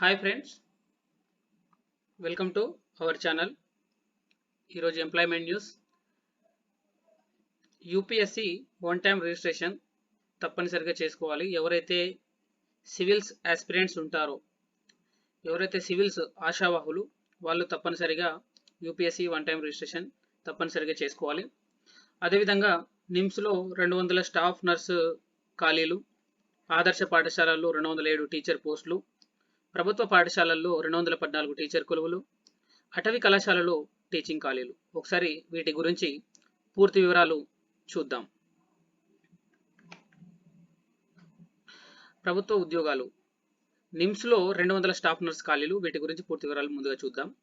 Hi friends welcome to our channel ఈరోజు employment news UPSC one time registration తప్పనిసరిగా చేసుకోవాలి. ఎవరైతే సివిల్స్ ఆస్పిరెంట్స్ ఉంటారో ఎవరైతే సివిల్స్ ఆశావాహులు వాళ్ళు తప్పనిసరిగా యూపీఎస్సి వన్ టైం రిజిస్ట్రేషన్ తప్పనిసరిగా చేసుకోవాలి. అదేవిధంగా నిమ్స్లో రెండు వందల స్టాఫ్ నర్సు ఖాళీలు ఆదర్శ పాఠశాలల్లో రెండు వందల ఏడు టీచర్ పోస్టులు ప్రభుత్వ పాఠశాలల్లో రెండు వందల పద్నాలుగు టీచర్ కొలువులు అటవీ కళాశాలలో టీచింగ్ ఖాళీలు ఒకసారి వీటి గురించి పూర్తి వివరాలు చూద్దాం. ప్రభుత్వ ఉద్యోగాలు. నిమ్స్లో రెండు వందల స్టాఫ్ నర్స్ ఖాళీలు వీటి గురించి పూర్తి వివరాలు ముందుగా చూద్దాం.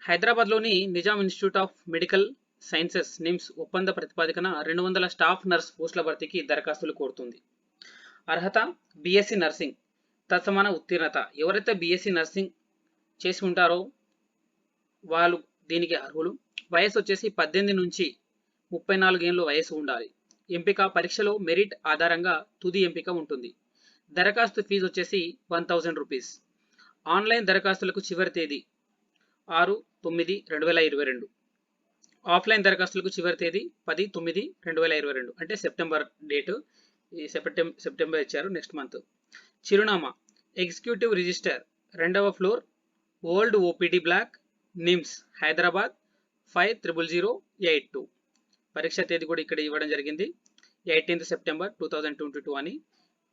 హైదరాబాద్లోని Nizam institute of medical sciences NIMS ఒప్పంద ప్రతిపాదికన రెండు వందల స్టాఫ్ నర్స్ పోస్టుల భర్తీకి దరఖాస్తులు కోరుతుంది. అర్హత? BSc nursing. తత్సమాన ఉత్తీర్ణత. ఎవరైతే బీఎస్సీ నర్సింగ్ చేసి ఉంటారో వాళ్ళు దీనికి అర్హులు. వయసు వచ్చేసి పద్దెనిమిది నుంచి ముప్పై నాలుగేళ్ళు వయసు ఉండాలి. ఎంపిక పరీక్షలో మెరిట్ ఆధారంగా తుది ఎంపిక ఉంటుంది. దరఖాస్తు ఫీజు వచ్చేసి వన్ థౌజండ్ రూపీస్. ఆన్లైన్ దరఖాస్తులకు చివరి తేదీ ఆరు తొమ్మిది రెండు వేల ఇరవై రెండు. ఆఫ్లైన్ దరఖాస్తులకు చివరి తేదీ పది తొమ్మిది రెండు వేల ఇరవై రెండు. అంటే సెప్టెంబర్ డేటు ఈ సెప్టెంబర్ సెప్టెంబర్ ఇచ్చారు నెక్స్ట్ మంత్. చిరునామా. ఎగ్జిక్యూటివ్ రిజిస్టర్ రెండవ floor old OPD block NIMS Hyderabad five triple zero eight two పరీక్ష తేదీ కూడా ఇక్కడ ఇవ్వడం జరిగింది. Eighteenth September two thousand twenty two అని.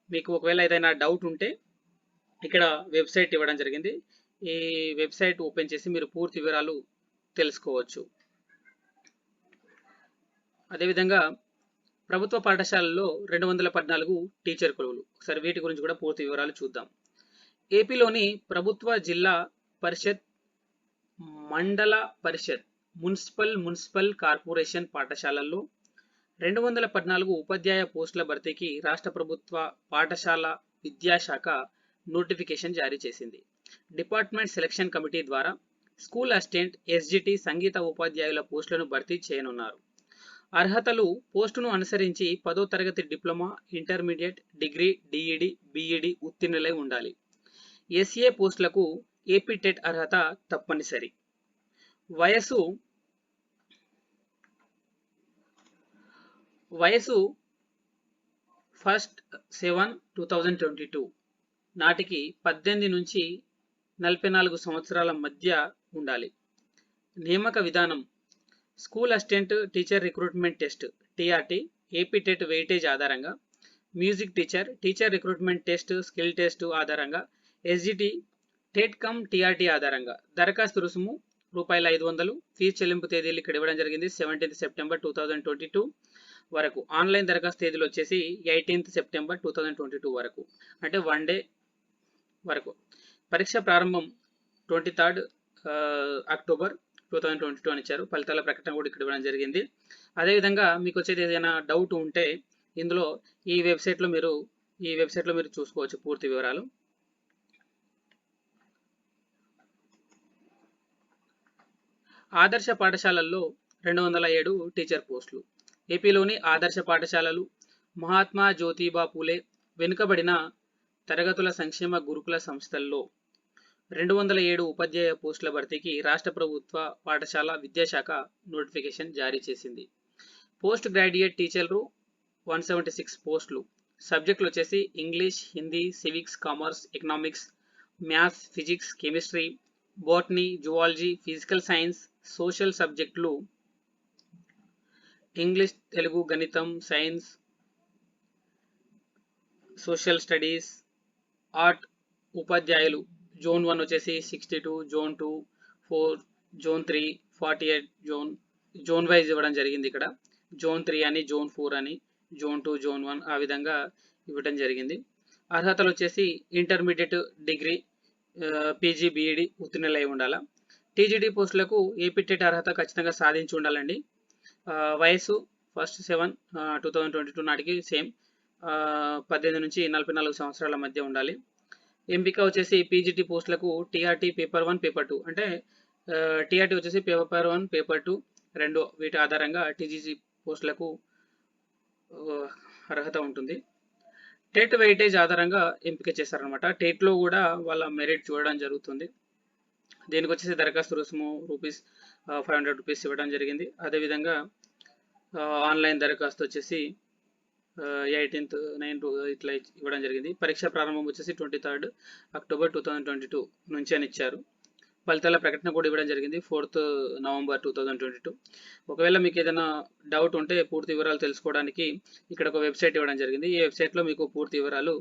మీకు ఒకవేళ ఏదైనా డౌట్ ఉంటే ఇక్కడ వెబ్సైట్ ఇవ్వడం జరిగింది. ఈ వెబ్సైట్ ఓపెన్ చేసి మీరు పూర్తి వివరాలు తెలుసుకోవచ్చు. అదేవిధంగా ప్రభుత్వ పాఠశాలల్లో రెండు వందల పద్నాలుగు టీచర్ కొలువులు. ఒకసారి వీటి గురించి కూడా పూర్తి వివరాలు చూద్దాం. ఏపీలోని ప్రభుత్వ జిల్లా పరిషత్ మండల పరిషత్ మున్సిపల్ మున్సిపల్ కార్పొరేషన్ పాఠశాలల్లో రెండు వందల పద్నాలుగు ఉపాధ్యాయ పోస్టుల భర్తీకి రాష్ట్ర ప్రభుత్వ పాఠశాల విద్యాశాఖ నోటిఫికేషన్ జారీ చేసింది. డిపార్ట్మెంట్ సెలక్షన్ కమిటీ ద్వారా స్కూల్ అసిస్టెంట్ ఎస్జిటి సంగీత ఉపాధ్యాయుల పోస్టులను భర్తీ చేయనున్నారు. అర్హతలు పోస్టును అనుసరించి పదో తరగతి diploma intermediate degree DEd BEd ఉత్తీర్ణులై ఉండాలి. ఎస్ఏ పోస్టులకు ఏపీ టెట్ అర్హత తప్పనిసరి. వయసు వయసు first seven two thousand twenty two నాటికి పద్దెనిమిది నుంచి నలభై నాలుగు సంవత్సరాల మధ్య ఉండాలి. నియామక విధానం school assistant teacher recruitment test TRT AP TET weightage ఆధారంగా music teacher teacher recruitment test skill test ఆధారంగా ఎస్జిటి టెట్ కమ్ టీఆర్టీ ఆధారంగా. దరఖాస్తు రుసుము రూపాయల ఐదు వందలు ఫీజు చెల్లింపు తేదీలు ఇక్కడ ఇవ్వడం జరిగింది seventeenth September two thousand twenty two వరకు. ఆన్లైన్ దరఖాస్తు తేదీలు వచ్చేసి eighteenth September two thousand twenty two వరకు. అంటే వన్ డే వరకు. పరీక్ష ప్రారంభం twenty third October two thousand twenty two అని ఇచ్చారు. ఫలితాల ప్రకటన కూడా ఇక్కడ ఇవ్వడం జరిగింది. అదేవిధంగా మీకు వచ్చేది ఏదైనా డౌట్ ఉంటే ఇందులో ఈ వెబ్సైట్లో మీరు ఈ వెబ్సైట్లో మీరు చూసుకోవచ్చు పూర్తి వివరాలు. ఆదర్శ పాఠశాలల్లో రెండు వందల ఏడు టీచర్ పోస్టులు. ఏపీలోని ఆదర్శ పాఠశాలలు మహాత్మా జ్యోతిబా పూలే వెనుకబడిన తరగతుల సంక్షేమ గురుకుల సంస్థల్లో రెండు వందల ఏడు ఉపాధ్యాయ పోస్టుల భర్తీకి రాష్ట్ర ప్రభుత్వ పాఠశాల విద్యాశాఖ నోటిఫికేషన్ జారీ చేసింది. పోస్ట్ గ్రాడ్యుయేట్ టీచర్లు వన్ సెవెంటీ సిక్స్ పోస్టులు. సబ్జెక్టులు వచ్చేసి English Hindi civics commerce economics maths physics chemistry botany zoology physical science social సబ్జెక్టులు ఇంగ్లీష్ తెలుగు గణితం సైన్స్ సోషల్ స్టడీస్ ఆర్ట్ ఉపాధ్యాయులు జోన్ వన్ వచ్చేసి sixty two zone two four zone three forty eight zone zone wise ఇవ్వడం జరిగింది ఇక్కడ. Zone three అని zone four అని zone two zone one ఆ విధంగా ఇవ్వడం జరిగింది. అర్హతలు వచ్చేసి ఇంటర్మీడియట్ డిగ్రీ పీజీ బీఈడి ఉత్తీర్ణులై ఉండాలా. టీజీడీ పోస్టులకు ఏపీటెట్ అర్హత ఖచ్చితంగా సాధించి ఉండాలండి. వయసు first seven two thousand twenty two నాటికి సేమ్ పద్దెనిమిది నుంచి నలభై నాలుగు సంవత్సరాల మధ్య ఉండాలి. ఎంపిక వచ్చేసి పీజీటీ పోస్టులకు TRT paper one paper two. అంటే టీఆర్టీ వచ్చేసి పేపర్ వన్ పేపర్ టూ రెండు వీటి ఆధారంగా టీజీసీ పోస్టులకు అర్హత ఉంటుంది. టెట్ వెయిటేజ్ ఆధారంగా ఎంపిక చేశారనమాట టెట్లో కూడా వాళ్ళ మెరిట్ చూడడం జరుగుతుంది. దీనికి వచ్చేసి దరఖాస్తు రుసుము రూపీస్ ఫైవ్ హండ్రెడ్ రూపీస్ ఇవ్వడం జరిగింది. అదేవిధంగా ఆన్లైన్ దరఖాస్తు వచ్చేసి ఎయిటీన్త్ నైన్ ఇట్లా ఇవ్వడం జరిగింది. పరీక్ష ప్రారంభం వచ్చేసి twenty third October two thousand twenty two నుంచి అని ఇచ్చారు. ఫలితాల ప్రకటన కూడా ఇవ్వడం జరిగింది fourth November two thousand twenty two. ఒకవేళ మీకు ఏదైనా డౌట్ ఉంటే పూర్తి వివరాలు తెలుసుకోవడానికి ఇక్కడ ఒక వెబ్సైట్ ఇవ్వడం జరిగింది. ఈ వెబ్సైట్లో మీకు పూర్తి వివరాలు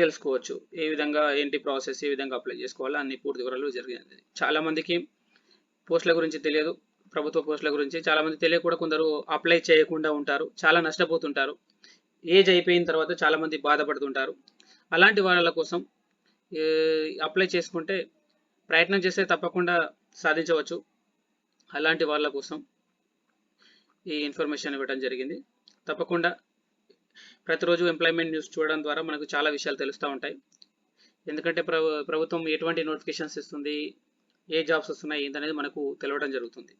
తెలుసుకోవచ్చు. ఏ విధంగా ఏంటి ప్రాసెస్ ఏ విధంగా అప్లై చేసుకోవాలో అన్ని పూర్తి వివరాలు జరిగింది చాలామందికి పోస్టుల గురించి తెలియదు. ప్రభుత్వ పోస్టుల గురించి చాలామంది తెలియ కూడా కొందరు అప్లై చేయకుండా ఉంటారు చాలా నష్టపోతుంటారు. ఏజ్ అయిపోయిన తర్వాత చాలామంది బాధపడుతుంటారు. అలాంటి వాళ్ళ కోసం అప్లై చేసుకుంటే ప్రయత్నం చేస్తే తప్పకుండా సాధించవచ్చు. అలాంటి వాళ్ళ కోసం ఈ ఇన్ఫర్మేషన్ ఇవ్వడం జరిగింది. తప్పకుండా ప్రతిరోజు ఎంప్లాయ్మెంట్ న్యూస్ చూడడం ద్వారా మనకు చాలా విషయాలు తెలుస్తూ ఉంటాయి. ఎందుకంటే ప్రభుత్వం ఎటువంటి నోటిఫికేషన్స్ ఇస్తుంది ఏ జాబ్స్ వస్తున్నాయి ఏంటనేది మనకు తెలవడం జరుగుతుంది.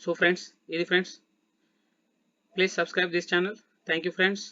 సో ఫ్రెండ్స్ ఇది friends please subscribe this channel thank you friends